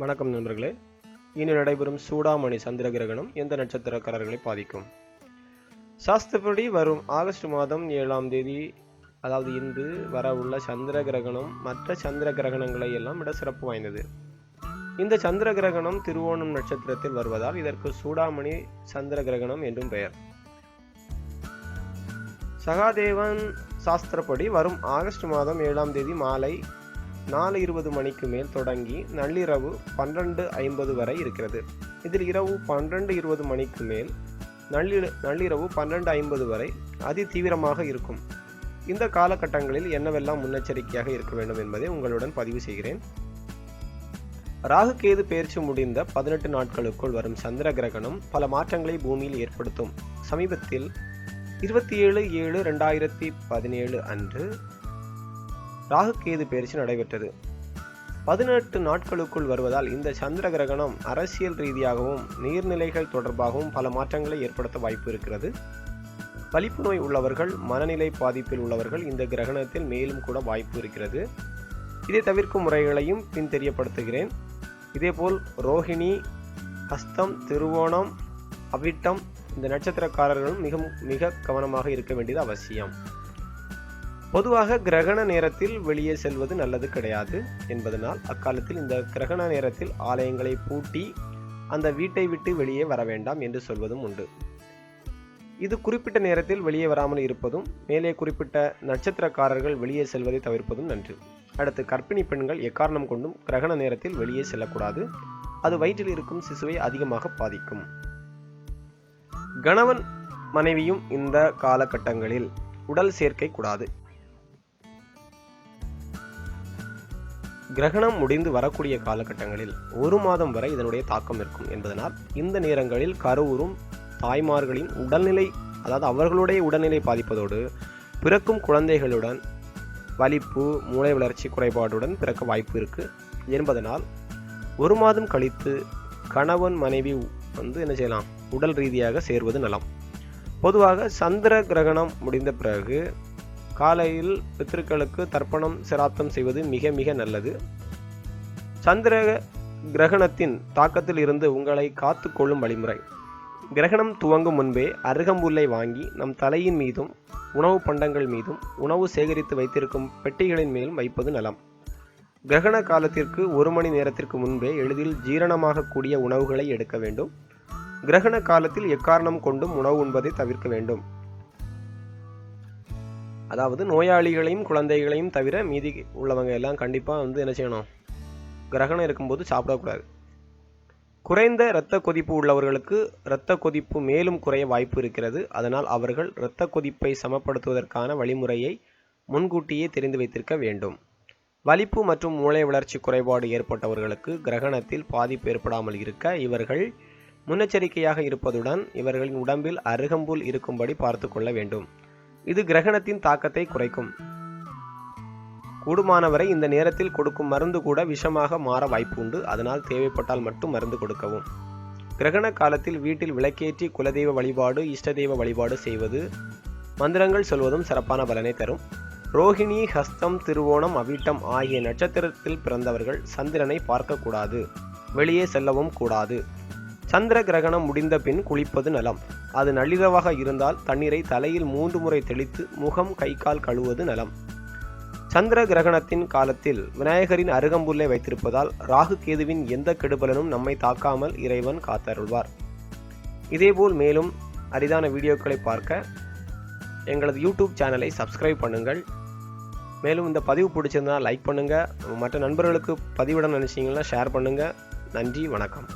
வணக்கம் நண்பர்களே. இனி நடைபெறும் சூடாமணி சந்திர கிரகணம் எந்த நட்சத்திரக்காரர்களை பாதிக்கும்? சாஸ்திரப்படி வரும் ஆகஸ்ட் மாதம் ஏழாம் தேதி அதாவது இன்று உள்ள சந்திர கிரகணம் மற்ற சந்திர கிரகணங்களை எல்லாம் விட சிறப்பு வாய்ந்தது. இந்த சந்திர கிரகணம் திருவோணம் நட்சத்திரத்தில் வருவதால் இதற்கு சூடாமணி சந்திர கிரகணம் என்றும் பெயர். சகாதேவன் சாஸ்திரப்படி வரும் ஆகஸ்ட் மாதம் ஏழாம் தேதி மாலை நாலு இருபது மணிக்கு மேல் தொடங்கி நள்ளிரவு பன்னிரண்டு ஐம்பது வரை இருக்கிறது. இதில் இரவு பன்னிரண்டு இருபது மணிக்கு மேல் நள்ளி நள்ளிரவு பன்னிரண்டு ஐம்பது வரை அதி தீவிரமாக இருக்கும். இந்த காலகட்டங்களில் என்னவெல்லாம் முன்னெச்சரிக்கையாக இருக்க வேண்டும் என்பதை உங்களுடன் பதிவு செய்கிறேன். ராகு கேது பயிற்சி முடிந்த பதினெட்டு நாட்களுக்குள் வரும் சந்திர கிரகணம் பல மாற்றங்களை பூமியில் ஏற்படுத்தும். சமீபத்தில் இருபத்தி ஏழு ஏழு ரெண்டாயிரத்தி பதினேழு அன்று ராகு கேது நடைபெற்றது. பதினெட்டு நாட்களுக்குள் வருவதால் இந்த சந்திர கிரகணம் அரசியல் ரீதியாகவும் நீர்நிலைகள் தொடர்பாகவும் பல மாற்றங்களை ஏற்படுத்த வாய்ப்பு இருக்கிறது. வலிப்பு நோய் உள்ளவர்கள் மனநிலை பாதிப்பில் உள்ளவர்கள் இந்த கிரகணத்தில் மேலும் கூட வாய்ப்பு இருக்கிறது. இதை தவிர்க்கும் முறைகளையும் பின் தெரியப்படுத்துகிறேன். இதேபோல் ரோஹிணி ஹஸ்தம் திருவோணம் அவிட்டம் இந்த நட்சத்திரக்காரர்களும் மிக மிக கவனமாக இருக்க வேண்டியது அவசியம். பொதுவாக கிரகண நேரத்தில் வெளியே செல்வது நல்லது கிடையாது என்பதனால் அக்காலத்தில் இந்த கிரகண நேரத்தில் ஆலயங்களை பூட்டி அந்த வீட்டை விட்டு வெளியே வர வேண்டாம் என்று சொல்வதும் உண்டு. இது குறிப்பிட்ட நேரத்தில் வெளியே வராமல் இருப்பதும் மேலே குறிப்பிட்ட நட்சத்திரக்காரர்கள் வெளியே செல்வதை தவிர்ப்பதும் நன்று. அடுத்து கர்ப்பிணி பெண்கள் எக்காரணம் கொண்டும் கிரகண நேரத்தில் வெளியே செல்லக்கூடாது. அது வயிற்றில் இருக்கும் சிசுவை அதிகமாக பாதிக்கும். கணவன் மனைவியும் இந்த காலகட்டங்களில் உடல் சேர்க்கை கூடாது. கிரகணம் முடிந்து வரக்கூடிய காலகட்டங்களில் ஒரு மாதம் வரை இதனுடைய தாக்கம் இருக்கும் என்பதனால் இந்த நேரங்களில் கருவுறும் தாய்மார்களின் உடல்நிலை அதாவது அவர்களுடைய உடல்நிலை பாதிப்பதோடு பிறக்கும் குழந்தைகளுடன் வலிப்பு மூளை வளர்ச்சி குறைபாடுடன் பிறக்க வாய்ப்பு இருக்குது என்பதனால் ஒரு மாதம் கழித்து கணவன் மனைவி வந்து என்ன செய்யலாம்? உடல் ரீதியாக சேர்வது நலம். பொதுவாக சந்திர கிரகணம் முடிந்த பிறகு காலையில் பித்திருக்களுக்கு தர்ப்பணம் சிராத்தம் செய்வது மிக மிக நல்லது. சந்திர கிரகணத்தின் தாக்கத்தில் இருந்து உங்களை காத்து கொள்ளும் வழிமுறை. கிரகணம் துவங்கும் முன்பே அருகம்புல்லை வாங்கி நம் தலையின் மீதும் உணவு பண்டங்கள் மீதும் உணவு சேகரித்து வைத்திருக்கும் பெட்டிகளின் மேலும் வைப்பது நலம். கிரகண காலத்திற்கு ஒரு மணி நேரத்திற்கு முன்பே எளிதில் ஜீரணமாகக்கூடிய உணவுகளை எடுக்க வேண்டும். கிரகண காலத்தில் எக்காரணம் கொண்டும் உணவு உண்பதை தவிர்க்க வேண்டும். அதாவது நோயாளிகளையும் குழந்தைகளையும் தவிர மீதி உள்ளவங்க எல்லாம் கண்டிப்பாக வந்து என்ன செய்யணும்? கிரகணம் இருக்கும்போது சாப்பிடக்கூடாது குறைந்த இரத்த கொதிப்பு உள்ளவர்களுக்கு இரத்த கொதிப்பு மேலும் குறைய வாய்ப்பு இருக்கிறது. அதனால் அவர்கள் இரத்த கொதிப்பை சமப்படுத்துவதற்கான வழிமுறையை முன்கூட்டியே தெரிந்து வைத்திருக்க வேண்டும். வலிப்பு மற்றும் மூளை வளர்ச்சி குறைபாடு ஏற்பட்டவர்களுக்கு கிரகணத்தில் பாதிப்பு ஏற்படாமல் இருக்க இவர்கள் முன்னெச்சரிக்கையாக இருப்பதுடன் இவர்களின் உடம்பில் அருகம்புல் இருக்கும்படி பார்த்து கொள்ள வேண்டும். இது கிரகணத்தின் தாக்கத்தை குறைக்கும். கூடுமானவரை இந்த நேரத்தில் கொடுக்கும் மருந்து கூட விஷமாக மாற வாய்ப்பு உண்டு அதனால் தேவைப்பட்டால் மட்டும் மருந்து கொடுக்கவும். கிரகண காலத்தில் வீட்டில் விளக்கேற்றி குலதெய்வ வழிபாடு இஷ்ட தெய்வ வழிபாடு செய்வது மந்திரங்கள் சொல்வதும் சிறப்பான பலனை தரும். ரோஹிணி ஹஸ்தம் திருவோணம் அவிட்டம் ஆகிய நட்சத்திரத்தில் பிறந்தவர்கள் சந்திரனை பார்க்கக்கூடாது. வெளியே செல்லவும் கூடாது. சந்திர கிரகணம் முடிந்த பின் குளிப்பது நலம். அது நள்ளிரவாக இருந்தால் தண்ணீரை தலையில் மூன்று முறை தெளித்து முகம் கை கால் கழுவது நலம். சந்திர கிரகணத்தின் காலத்தில் விநாயகரின் அருகம்புல்லை வைத்திருப்பதால் ராகு கேதுவின் எந்த கெடுபலனும் நம்மை தாக்காமல் இறைவன் காத்தருள்வார். இதேபோல் மேலும் அரிதான வீடியோக்களை பார்க்க எங்களது யூடியூப் சேனலை சப்ஸ்கிரைப் பண்ணுங்கள். மேலும் இந்த பதிவு பிடிச்சிருந்தா லைக் பண்ணுங்கள் மற்ற நண்பர்களுக்கு பதிவிட நினச்சிங்கன்னா ஷேர் பண்ணுங்கள் நன்றி வணக்கம்.